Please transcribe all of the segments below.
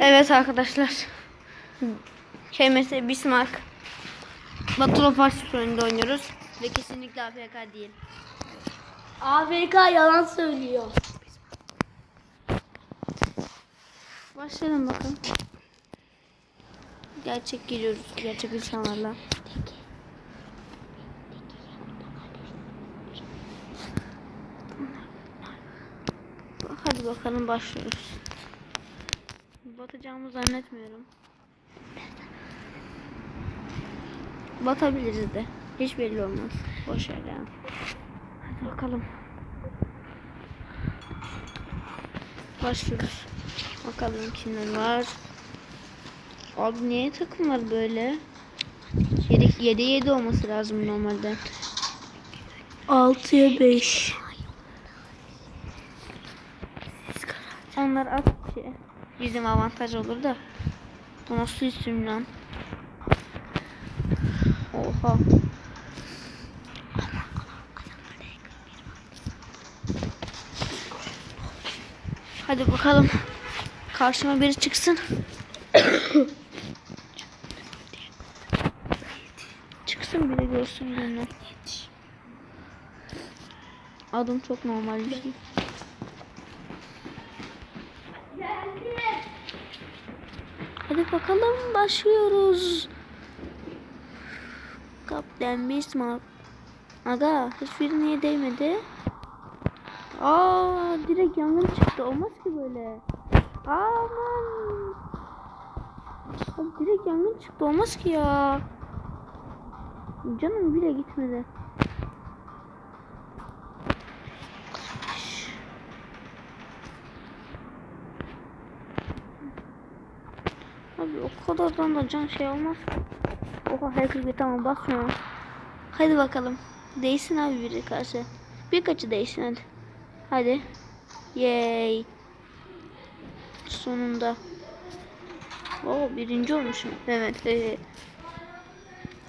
Evet arkadaşlar. KMS Bismarck. Battle of Hearts oyununda oynuyoruz. Ve kesinlikle AFK değil. AFK yalan söylüyor. Başlayalım bakalım. Gerçek giriyoruz. Gerçek insanlarla. Hadi bakalım başlıyoruz. Batacağımı zannetmiyorum. Batabiliriz de. Hiç belli olmaz. Boş ver ya. Hadi bakalım. Başlıyoruz. Bakalım kimler var. Abi niye takım var böyle? 7 7 7 olması lazım normalde. 6'ya 5. Onlar at şey. Bizim avantaj olur da. Bu nasıl isim lan? Oha. Hadi bakalım. Karşıma biri çıksın. çıksın biri görsün beni. Adım çok normal bir şey. Hadi bakalım başlıyoruz. Kaptan Bismarck. Aga hiçbiri niye değmedi? Aa direkt yangın çıktı. Olmaz ki böyle. Aman. Abi direkt yangın çıktı. Olmaz ki ya. Canım bile gitmedi. Abi o kadardan da can şey olmaz. Oha herkes bir tamam bakmıyor. Hadi bakalım. Değsin abi biri karşı. Birkaçı değsin hadi. Hadi. Yay. Sonunda. Oo birinci olmuşum. Evet. evet.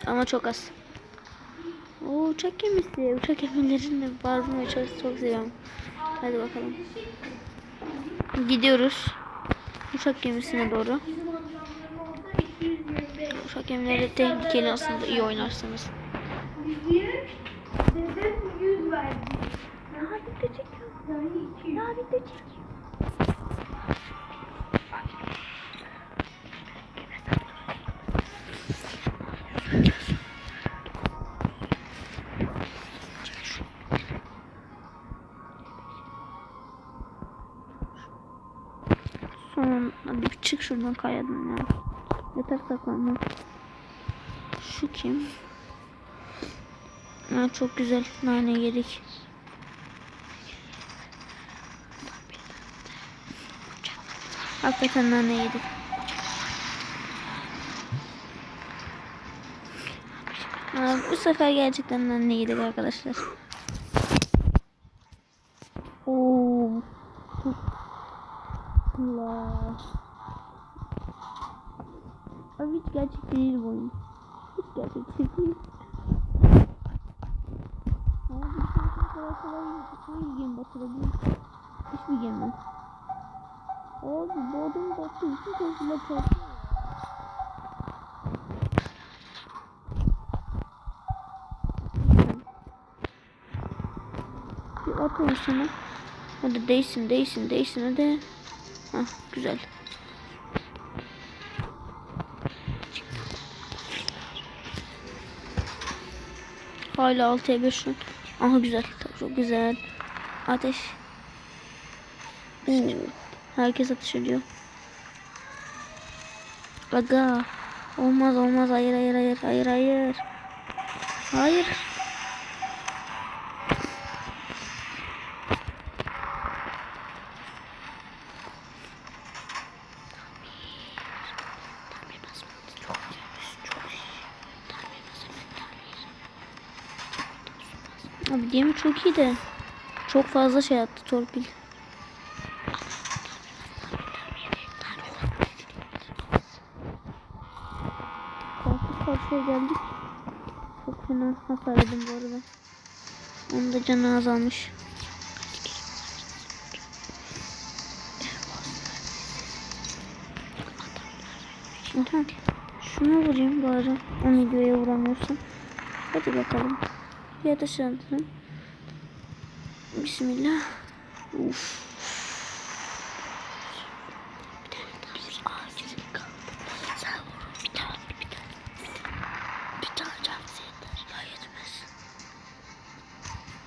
Ama çok az. Oo uçak gemisi. Uçak gemilerinde bağırmayı çok, çok seviyorum. Hadi bakalım. Gidiyoruz. Uçak gemisine doğru. Uçak gemileri tehlikeli aslında iyi oynarsanız. Son hadi çık şuradan kayadan ya. Yeter saklanma. Şu kim? Ha, çok güzel nane yedik. Hakikaten nane yedik. Ha, bu sefer gerçekten nane yedik arkadaşlar. Oo. Allah. Abi hiç gerçek değil bu oyun. Hiç gerçek değil. Ama bir tane kolay kolay hangi game batırabilir? Hiçbir game yok. Abi bu adam battı. Bütün gözüyle çarptı. Bir atalım sana. Hadi değsin değsin değsin hadi. Hah güzel. Hala 6'ya 5 şu an. Aha güzel. Çok güzel. Ateş. Oo. Herkes ateş ediyor. Aga. Olmaz olmaz. Hayır hayır hayır hayır hayır. Hayır. Abi gemi çok iyi de çok fazla şey attı torpil. Karşı karşıya geldik. Çok fena hasar yedim bu arada. Onun da canı azalmış. Aha. Şuna vurayım bari. O videoya vuramıyorsam. Hadi bakalım. Bir ateş aldım. Bismillah. Uf. Ya.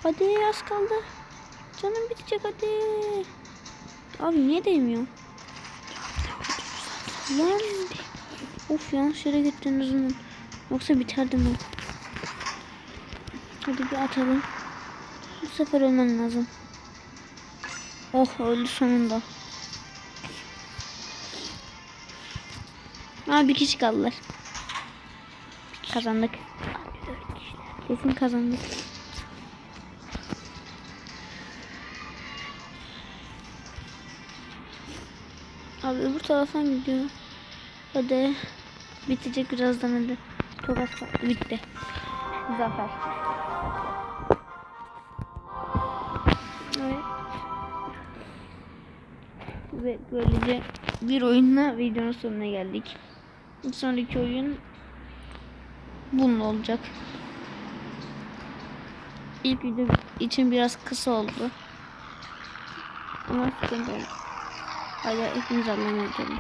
Hadi az kaldı. Canım bitecek hadi. Abi niye değmiyor? Lan. Of yanlış yere gittiniz mi? Yoksa biterdim ben. Hadi bir atalım. Bu sefer ölmen lazım. Oh öldü sonunda. Aa bir kişi kaldılar. Kazandık. Kesin kazandık. Abi öbür taraftan gidiyor. Hadi. Bitecek birazdan hadi. Çok. Bitti. Zafer. Evet. Ve böylece bir oyunla videonun sonuna geldik. Bir sonraki oyun bunun olacak. İlk video için biraz kısa oldu. Ama sıkıntı yok. Allah'a emanet olun.